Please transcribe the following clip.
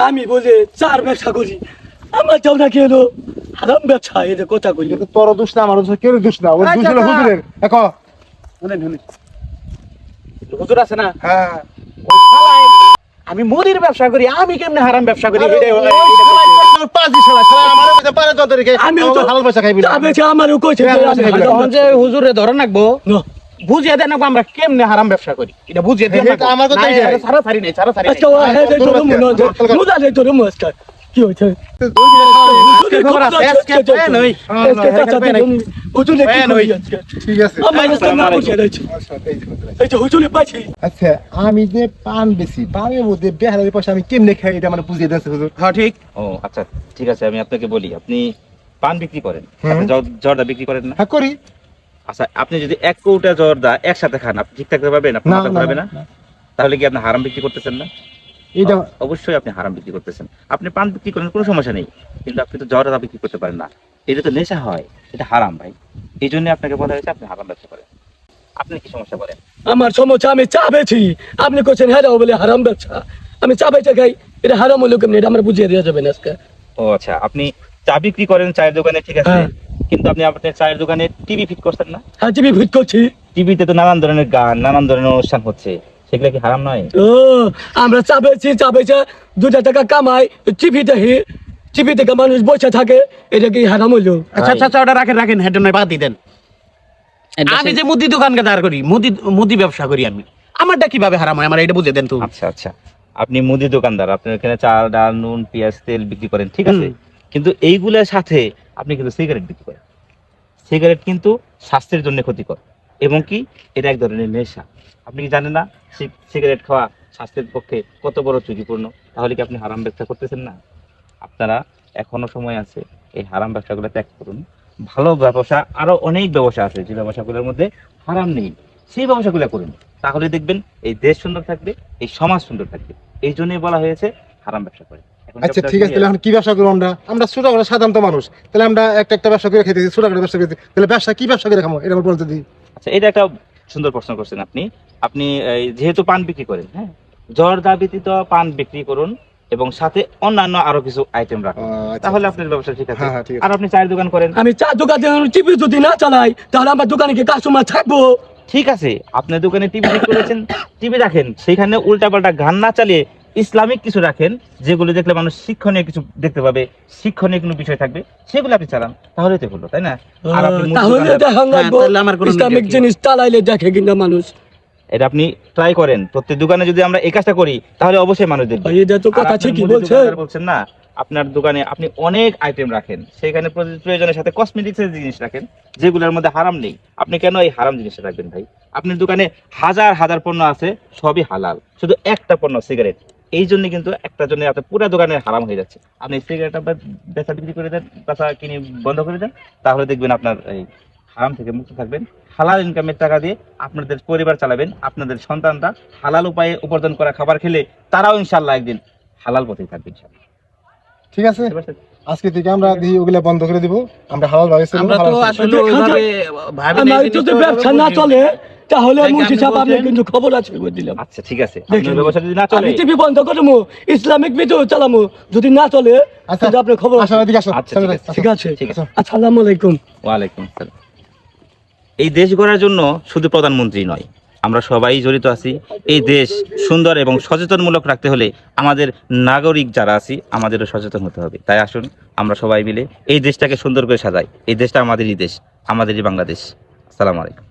আমি বলে চার ব্যবসা করি। আমার যাও না কি হলো হারাম ব্যবসা এটা কথা করি তোর দোষ না আমার দোষ কেউ দোষ না? ওর দোষ হলো হুজুরের। দেখো শুনেন শুনেন। হুজুর আছে না? হ্যাঁ। ওই শালায় আমি মুদির ব্যবসা করি আমি কেমনে হারাম ব্যবসা করি? এটাই হলো- এইটা শালা করছে। তোর পাঁচ দিন শালা, শালা আমারও পারে তো তোদেরকে, তো হালাল পয়সা খাইবি না। যাবে আমারও কইছে যে আমি হুজুরে ধরে রাখব না। বুঝিয়ে দেন না আমরা কেমনে হারাম ব্যবসা করি। এটা বুঝিয়ে দেন এটা আমার কথা। সারা সারি নেই সারা সারি আচ্ছা হ্যাঁ রে তোর মনে মুদা রে তোর মস্কার কি হয়েছে? তুই ধরবি না, শালা। খবর আছে, আজকে প্যান হই। হুজুরে কি আচ্ছা, আচ্ছা আমি যে পান বেশি পানের মধ্যে বেহারের পয়সা আমি কেমনে খাই এটা মানে বুঝিয়ে দেন হুজুর। হ্যাঁ ঠিক। ও আচ্ছা ঠিক আছে আমি আপনাকে বলি আপনি পান বিক্রি করেন। জর্দা বিক্রি করেন না? হ্যাঁ করি। আচ্ছা আপনি যদি এক কৌটা জর্দা একসাথে খান আপনি ঠিক থাকতে পারবেন? আপনি না মাথা ঘুরাবে না না? না। তাহলে কি আপনি হারাম বিক্রি করতেছেন না? এইটা অবশ্যই আপনি হারাম বিক্রি করতেছেন। আপনি পান বিক্রি করেন কোনো সমস্যা নেই। কিন্তু আপনি তো জর্দা বিক্রি করতে পারেন না। এটা তো নেশা হয় এটা হারাম ভাই। এই জন্য আপনাকে বলা হয়েছে আপনি হারাম ব্যবসা করেন। আপনি কি সমস্যা বলেন? আমার সমস্যা আমি চা বেছি আপনি কোছেন হ্যাঁ বলে হারাম ব্যবসা। আমি চা বেচে খাই। এটা হারাম হলো কেমনি? এটা আমার বুঝিয়ে দেওয়া যাবে না আজকে। ও আচ্ছা আপনি চা বিক্রি করেন চায়ের দোকানে ঠিক আছে? হ্যাঁ। কিন্তু আপনি আপনার চায়ের দোকানে টিভি ফিট করছেন না? হ্যাঁ টিভি ভুট করছি। টিভিতে তো নানান ধরনের গান নানান ধরনের অনুষ্ঠান হচ্ছে। সেগুলো কি হারাম নয়? ও আমরা চা বেছি চা দুটা টাকা কামাই টিভি দেখি। টিভি থেকে মানুষ বসে থাকে এটা কি হারাম হলো? আচ্ছা আচ্ছা আচ্ছা, ওটা রাখেন রাখেন হেঁটে নয় বাদ দিয়ে দেন। আমি যে মুদি দোকানকে দাঁড় করি মুদি মুদি ব্যবসা করি আমি। আমারটা কীভাবে হারাম হয়? আমার এটা বুঝে দেন তো। আচ্ছা আচ্ছা। আপনি মুদি দোকানদার আপনি এখানে চাল ডাল নুন পেঁয়াজ তেল বিক্রি করেন ঠিক আছে? কিন্তু এইগুলোর সাথে আপনি কিন্তু সিগারেট বিক্রি করেন। সিগারেট কিন্তু স্বাস্থ্যের জন্য ক্ষতিকর এবং কি এটা এক ধরনের নেশা। আপনি কি জানেন না সিগারেট খাওয়া স্বাস্থ্যের পক্ষে কত বড় ঝুঁকিপূর্ণ? তাহলে কি আপনি হারাম ব্যবসা করতেছেন না? আপনারা এখনও সময় আছে এই হারাম ব্যবসাগুলো ত্যাগ করুন। ভালো ব্যবসা, আরও অনেক ব্যবসা আছে যে ব্যবসাগুলোর মধ্যে হারাম নেই। সেই ব্যবসাগুলো করুন। তাহলে দেখবেন এই দেশ সুন্দর থাকবে, এই সমাজ সুন্দর থাকবে। এই জন্যই বলা হয়েছে হারাম ব্যবসা করে আচ্ছা ঠিক আছে তাহলে এখন কি ব্যবসা করব আমরা? আমরা ছোট করে সাধারণত মানুষ। তাহলে আমরা একটা একটা ব্যবসা করে খেতেছি ছোট করে ব্যবসা করতে তাহলে ব্যবসা কি ব্যবসা করে খাব? এটা আমার বলতে দিই। আচ্ছা এটা একটা সুন্দর প্রশ্ন করছেন আপনি। আপনি এই, যেহেতু পান বিক্রি করেন হ্যাঁ? জর্দা ব্যতীত পান বিক্রি করুন এবং সাথে অন্যান্য আরও কিছু আইটেম রাখুন। আচ্ছা। তাহলে আপনার ব্যবসা ঠিক আছে। হ্যাঁ, হ্যাঁ, ঠিক আছে। আর আপনি চায়ের দোকান করেন। আমি চা দোকানে টিভি যদি না চালাই তাহলে আমার দোকানে কি কাস্টমার থাকব। ঠিক আছে আপনার দোকানে টিভি ঠিক করেছেন। টিভি রাখেন সেখানে উল্টাপাল্টা গান না চালিয়ে ইসলামিক কিছু রাখেন যেগুলো দেখলে মানুষ শিক্ষণীয় কিছু দেখতে পাবে শিক্ষণীয় কোনো বিষয় থাকবে সেগুলো আপনি চালান। তাহলে তো হলো তাই না? আর আপনি মুদি তাহলে দোকানে- দেখা হ্যাঁ, ইসলামিক জিনিস চালাইলে দেখে কিনা মানুষ। এটা আপনি ট্রাই করেন। প্রত্যেক দোকানে যদি আমরা এই কাজটা করি তাহলে অবশ্যই মানুষ দেখবে। এটা তো কথা আপনার ঠিকই মুদি বলছে বলছেন না আপনার দোকানে আপনি অনেক আইটেম রাখেন। সেখানে প্রয়োজনের সাথে কসমেটিক্স এর জিনিস রাখেন যেগুলোর মধ্যে হারাম নেই। আপনি কেন এই হারাম জিনিসটা রাখবেন ভাই? আপনার দোকানে হাজার হাজার পণ্য আছে সবই হালাল। শুধু একটা পণ্য সিগারেট এই জন্য কিন্তু একটা জন্য আপনার পুরো দোকানে হারাম হয়ে যাচ্ছে। আপনি সিগারেট আপনার বেচা বিক্রি করে দেন বেচা কিনে বন্ধ করে দেন তাহলে দেখবেন আপনার এই হারাম থেকে মুক্ত থাকবেন। হালাল ইনকামের টাকা দিয়ে আপনাদের পরিবার চালাবেন আপনাদের সন্তানরা হালাল উপায়ে উপার্জন করা খাবার খেলে তারাও ইনশাল্লাহ একদিন হালাল পথেই থাকবে ইনশাল্লাহ ঠিক আছে? আজকে থেকে আমরা দিই ওগুলা বন্ধ করে দিব। আমরা হালাল ভাবে আমরা তো আসলে ওইভাবে ভাবি জিনিসটা যদি ওইভাবে ব্যবসা না চলে তাহলে মুন্সি আপনি সাহেব আপনি কিন্তু খবর আছে বলে দিলাম। আচ্ছা ঠিক আছে। ব্যবসা যদি না চলে আমি টিভি বন্ধ করব ইসলামিক ভিডিও চালামো। যদি না চলে আচ্ছা তাহলে আপনার খবর আচ্ছা, ঠিক আছে। ঠিক আছে। ঠিক আছে। আসসালামু আলাইকুম। ওয়ালাইকুম আসসালাম। এই দেশ গড়ার জন্য শুধু প্রধানমন্ত্রী নয় আমরা সবাই জড়িত আছি এই দেশ সুন্দর এবং সচেতনমূলক রাখতে হলে আমাদের নাগরিক যারা আছি আমাদেরও সচেতন হতে হবে। তাই আসুন আমরা সবাই মিলে এই দেশটাকে সুন্দর করে সাজাই। এই দেশটা আমাদেরই দেশ আমাদেরই বাংলাদেশ। আসসালামু আলাইকুম।